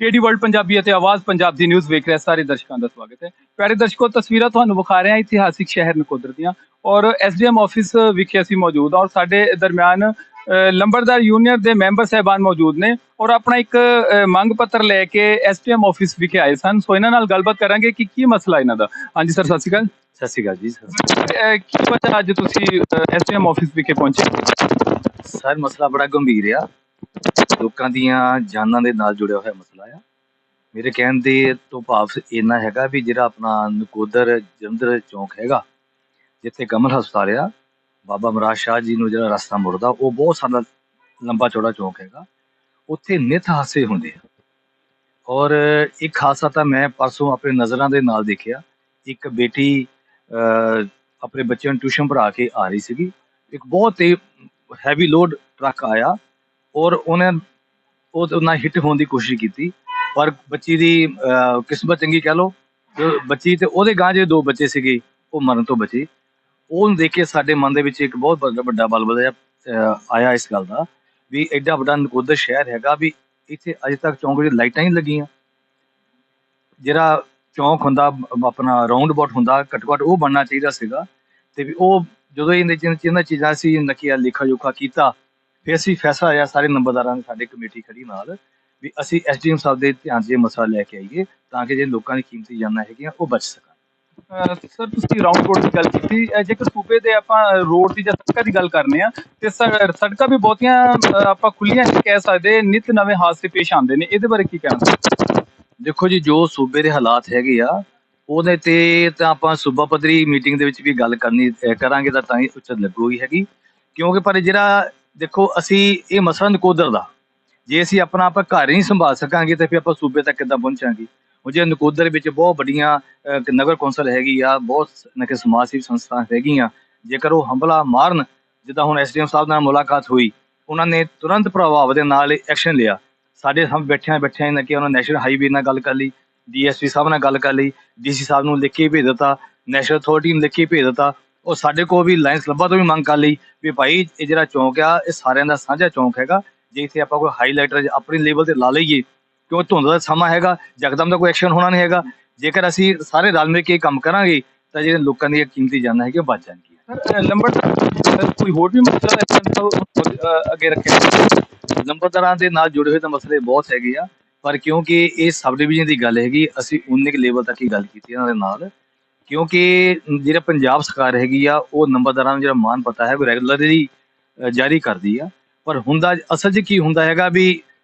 ਕੇਡੀ world Punjabi ਅਤੇ ਆਵਾਜ਼ ਪੰਜਾਬ ਦੀ news ਵੇਖ ਰਹੇ ਸਾਰੇ ਦਰਸ਼ਕਾਂ ਦਾ ਸਵਾਗਤ ਹੈ। ਪਿਆਰੇ ਦਰਸ਼ਕੋ ਤਸਵੀਰਾਂ ਤੁਹਾਨੂੰ ਵਿਖਾ ਰਹੇ ਹਾਂ ਇਤਿਹਾਸਿਕ ਸ਼ਹਿਰ ਨਕੋਦਰ ਦੀਆਂ ਔਰ ਐਸਡੀਐਮ ਆਫਿਸ ਵਿਖੇ ਅਸੀਂ ਮੌਜੂਦ ਹਾਂ ਔਰ ਸਾਡੇ ਦਰਮਿਆਨ ਅ, ਲੰਬੜਦਾਰ ਯੂਨੀਅਨ ਦੇ ਮੈਂਬਰ ਸਹਿਬਾਨ ਮੌਜੂਦ ਨੇ ਔਰ ਆਪਣਾ ਇੱਕ ਮੰਗ ਪੱਤਰ ਲੈ ਕੇ ਐਸਡੀਐਮ ਆਫਿਸ ਵਿਖੇ ਆਏ ਸਨ। ਸੋ ਇਹਨਾਂ ਨਾਲ ਗੱਲਬਾਤ ਕਰਾਂਗੇ ਕਿ ਕੀ ਮਸਲਾ ਇਹਨਾਂ ਦਾ। ਹਾਂਜੀ ਸਰ ਸਤਿ ਸ਼੍ਰੀ ਅਕਾਲ। ਸਤਿ ਸ਼੍ਰੀ ਅਕਾਲ ਜੀ ਸ਼੍ਰੀ ਕੀ ਵਜ੍ਹਾ ਅੱਜ ਤੁਸੀਂ ਐਸਡੀਐਮ ਆਫਿਸ ਵਿਖੇ ਪਹੁੰਚੇ। ਸਰ ਮਸਲਾ ਬੜਾ ਗੰਭੀਰ ਆ। ਲੋਕਾਂ ਦੀਆਂ ਜਾਨਾਂ ਦੇ ਨਾਲ ਜੁੜਿਆ ਹੋਇਆ ਮਸਲਾ ਆ। ਮੇਰੇ ਕਹਿਣ ਦੇ ਤੋਂ ਭਾਵ ਇੰਨਾ ਹੈਗਾ ਵੀ ਜਿਹੜਾ ਆਪਣਾ ਨਕੋਦਰ ਜਲੰਧਰ ਚੌਂਕ ਹੈਗਾ, ਜਿੱਥੇ ਕਮਲ ਹਸਪਤਾਲ ਆ, ਬਾਬਾ ਮਹਾਰਾਜ ਸ਼ਾਹ ਜੀ ਨੂੰ ਜਿਹੜਾ ਰਸਤਾ ਮੁੜਦਾ, ਉਹ ਬਹੁਤ ਸਾਰਾ ਲੰਬਾ ਚੌੜਾ ਚੌਂਕ ਹੈਗਾ। ਉੱਥੇ ਨਿਤ ਹਾਸੇ ਹੁੰਦੇ ਆ। ਔਰ ਇੱਕ ਹਾਦਸਾ ਤਾਂ ਮੈਂ ਪਰਸੋਂ ਆਪਣੇ ਨਜ਼ਰਾਂ ਦੇ ਨਾਲ ਦੇਖਿਆ। ਇੱਕ ਬੇਟੀ ਆਪਣੇ ਬੱਚਿਆਂ ਨੂੰ ਟਿਊਸ਼ਨ ਪੜ੍ਹਾ ਕੇ ਆ ਰਹੀ ਸੀਗੀ। ਇੱਕ ਬਹੁਤ ਹੀ ਹੈਵੀ ਲੋਡ ਟਰੱਕ ਆਇਆ। ਔਰ ਉਹਨੇ ਉਹ ਉਹਨਾਂ ਹਿੱਟ ਹੋਣ ਦੀ ਕੋਸ਼ਿਸ਼ ਕੀਤੀ। ਪਰ ਬੱਚੀ ਦੀ ਕਿਸਮਤ ਚੰਗੀ ਕਹਿ ਲਓ, ਜੋ ਬੱਚੀ ਤੇ ਉਹਦੇ ਗਾਂ ਜਿਹੜੇ ਦੋ ਬੱਚੇ ਸੀਗੇ, ਉਹ ਮਰਨ ਤੋਂ ਬਚੇ। ਉਹਨੂੰ ਦੇਖ ਕੇ ਸਾਡੇ ਮਨ ਦੇ ਵਿੱਚ ਇੱਕ ਬਹੁਤ ਵੱਡਾ ਵੱਡਾ ਬਲਬਲ ਆਇਆ ਇਸ ਗੱਲ ਦਾ ਵੀ ਐਡਾ ਵੱਡਾ ਨਕੋਦਰ ਸ਼ਹਿਰ ਹੈਗਾ ਵੀ ਇੱਥੇ ਅਜੇ ਤੱਕ ਚੌਂਕ ਵਿੱਚ ਲਾਈਟਾਂ ਹੀ ਲੱਗੀਆਂ। ਜਿਹੜਾ ਚੌਂਕ ਹੁੰਦਾ, ਆਪਣਾ ਰਾਉਂਡ ਅਬਾਊਟ ਹੁੰਦਾ ਘੱਟੋ ਘੱਟ ਉਹ ਬਣਨਾ ਚਾਹੀਦਾ ਸੀਗਾ। ਤੇ ਵੀ ਉਹ ਜਦੋਂ ਇਹਨਾਂ ਚੀਜ਼ਾਂ ਚੀਜ਼ਾਂ ਚੀਜ਼ਾਂ ਸੀ, ਨਕੀਆ ਲੇਖਾ ਜੋਖਾ ਕੀਤਾ ਫਿਰ ਅਸੀਂ ਫੈਸਲਾ ਆਇਆ ਸਾਰੇ ਨੰਬਰਦਾਰਾਂ ਦੀ ਸਾਡੇ ਕਮੇਟੀ ਖੜੀ ਨਾਲ ਵੀ ਅਸੀਂ ਐਸਡੀਐਮ ਸਾਹਿਬ ਦੇ ਧਿਆਨ 'ਚ ਇਹ ਮਸਲਾ ਲੈ ਕੇ ਆਈਏ ਤਾਂ ਕਿ ਜੇ ਲੋਕਾਂ ਦੀ ਕੀਮਤੀ ਜਾਨਾਂ ਹੈਗੀਆਂ ਉਹ ਬਚ ਸਕਣ। ਸਰ ਤੁਸੀਂ ਰਾਉਂਡ ਰੋਡ ਦੀ ਗੱਲ ਕੀਤੀ। ਜੇਕਰ ਸੂਬੇ ਦੇ ਆਪਾਂ ਰੋਡ ਦੀ ਜਾਂ ਸੜਕਾਂ ਦੀ ਗੱਲ ਕਰਨੇ ਆ ਤੇ ਸੜਕਾਂ ਵੀ ਬਹੁਤੀਆਂ ਆਪਾਂ ਖੁੱਲੀਆਂ ਨਹੀਂ ਕਹਿ ਸਕਦੇ। ਨਿਤ ਨਵੇਂ ਹਾਦਸੇ ਪੇਸ਼ ਆਉਂਦੇ ਨੇ। ਇਹਦੇ ਬਾਰੇ ਕੀ ਕਹਿਣਾ? ਦੇਖੋ ਜੀ ਜੋ ਸੂਬੇ ਦੇ ਹਾਲਾਤ ਹੈਗੇ ਆ ਉਹਦੇ ਤੇ ਤਾਂ ਆਪਾਂ ਸੂਬਾ ਪੱਧਰੀ ਮੀਟਿੰਗ ਦੇ ਵਿੱਚ ਵੀ ਗੱਲ ਕਰਨੀ ਕਰਾਂਗੇ ਤਾਂ ਤਾਂ ਹੀ ਉਚਿਤ ਲੱਗੂਗੀ ਹੈਗੀ। ਕਿਉਂਕਿ ਪਰ ਜਿਹੜਾ ਦੇਖੋ, ਅਸੀਂ ਇਹ ਮਸਲਾ ਨਕੋਦਰ ਦਾ। ਜੇ ਅਸੀਂ ਆਪਣਾ ਆਪਾਂ ਘਰ ਹੀ ਨਹੀਂ ਸੰਭਾਲ ਸਕਾਂਗੇ, ਤਾਂ ਫਿਰ ਆਪਾਂ ਸੂਬੇ ਤੱਕ ਕਿੱਦਾਂ ਪਹੁੰਚਾਂਗੇ? ਉਹ ਜੇ ਨਕੋਦਰ ਵਿੱਚ ਬਹੁਤ ਵੱਡੀਆਂ ਨਗਰ ਕੌਂਸਲ ਹੈਗੀ ਆ, ਬਹੁਤ ਨਕੇ ਸਮਾਜ ਸੇਵੀ ਸੰਸਥਾ ਹੈਗੀਆਂ, ਜੇਕਰ ਉਹ ਹਮਲਾ ਮਾਰਨ, ਜਿੱਦਾਂ ਹੁਣ ਐਸਡੀਐਮ ਸਾਹਿਬ ਨਾਲ ਮੁਲਾਕਾਤ ਹੋਈ, ਉਹਨਾਂ ਨੇ ਤੁਰੰਤ ਪ੍ਰਭਾਵ ਦੇ ਨਾਲ ਐਕਸ਼ਨ ਲਿਆ। ਸਾਡੇ ਹਮ ਬੈਠਿਆਂ ਬੈਠਿਆਂ ਨੇ ਕਿ ਉਹਨਾਂ ਨੈਸ਼ਨਲ ਹਾਈਵੇ ਨਾਲ ਗੱਲ ਕਰ ਲਈ ਡੀਐਸਪੀ ਸਾਹਿਬ ਨਾਲ ਗੱਲ ਕਰ ਲਈ ਡੀਸੀ ਸਾਹਿਬ ਨੂੰ ਲਿਖ ਕੇ ਭੇਜ ਦਿੱਤਾ, ਨੈਸ਼ਨਲ ਅਥਾਰਟੀ ਨੂੰ ਲਿਖ ਕੇ ਭੇਜ ਦਿੱਤਾ। ਉਹ ਸਾਡੇ ਕੋਲ ਵੀ ਲਾਇੰਸ ਲੱਭਾ ਤੋਂ ਵੀ ਮੰਗ ਕਰ ਲਈ ਵੀ ਭਾਈ ਇਹ ਜਿਹੜਾ ਚੌਂਕ ਆ ਇਹ ਸਾਰਿਆਂ ਦਾ ਸਾਂਝਾ ਚੌਂਕ ਹੈਗਾ। ਜੇ ਇੱਥੇ ਆਪਾਂ ਕੋਈ ਹਾਈਲਾਈਟਰ ਆਪਣੀ ਲੈਵਲ ਤੇ ਲਾ ਲਈਏ ਕਿਉਂ ਧੁੰਦ ਦਾ ਸਮਾਂ ਹੈਗਾ ਜਕਦਮ ਦਾ ਕੋਈ ਐਕਸ਼ਨ ਹੋਣਾ ਨਹੀਂ ਹੈਗਾ। ਜੇਕਰ ਅਸੀਂ ਸਾਰੇ ਰਲ ਮਿਲ ਕੇ ਕੰਮ ਕਰਾਂਗੇ ਤਾਂ ਜਿਹੜੇ ਲੋਕਾਂ ਦੀਆਂ ਕੀਮਤੀ ਜਾਨਾਂ ਹੈਗੀਆਂ ਉਹ ਬਚ ਜਾਣਗੀਆਂ। ਸਰ ਲੰਬੜ ਕੋਈ ਹੋਰ ਵੀ ਮਸਲਾ ਇਸ ਤਰ੍ਹਾਂ ਦਾ ਅਹ, ਅੱਗੇ ਰੱਖਿਆ ਨੰਬਰਦਾਰਾਂ ਦੇ ਨਾਲ ਜੁੜੇ ਹੋਏ ਤਾਂ ਮਸਲੇ ਬਹੁਤ ਹੈਗੇ ਆ ਪਰ ਕਿਉਂਕਿ ਇਹ ਸਬ ਡਿਵੀਜ਼ਨ ਦੀ ਗੱਲ ਹੈਗੀ ਅਸੀਂ ਉਨੇ ਕੁ ਲੈਵਲ ਤੱਕ ਹੀ ਗੱਲ ਕੀਤੀ ਇਹਨਾਂ ਦੇ ਨਾਲ। ਕਿਉਂਕਿ ਜਿਹੜਾ ਪੰਜਾਬ ਸਰਕਾਰ ਹੈਗੀ ਆ, ਉਹ ਨੰਬਰਦਾਰਾਂ ਨੂੰ ਜਿਹੜਾ ਮਾਨ ਪਤਾ ਹੈ, ਉਹ ਰੈਗੂਲਰਲੀ ਜਾਰੀ ਕਰਦੀ ਆ। ਪਰ ਹੁੰਦਾ, ਅਸਲ 'ਚ ਕੀ ਹੁੰਦਾ ਹੈਗਾ ਵੀ